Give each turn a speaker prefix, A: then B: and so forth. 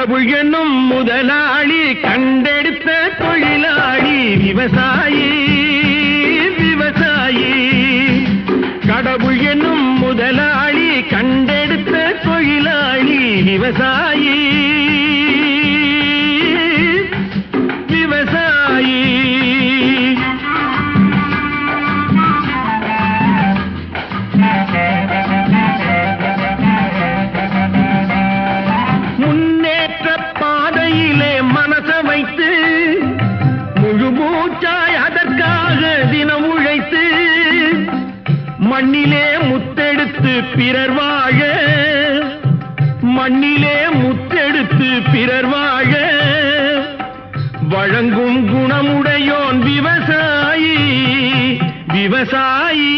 A: கடவுள் முதலாளி கண்டெடுத்த தொழிலாளி விவசாயி விவசாயி. கடவுள் முதலாளி கண்டெடுத்த தொழிலாளி விவசாயி. விவசாயி. பூச்சாய் அதற்காக தினம் உழைத்து மண்ணிலே முத்தெடுத்து பிறர் வாழ மண்ணிலே முத்தெடுத்து பிறர் வாழ வழங்கும் குணமுடையோன் விவசாயி விவசாயி.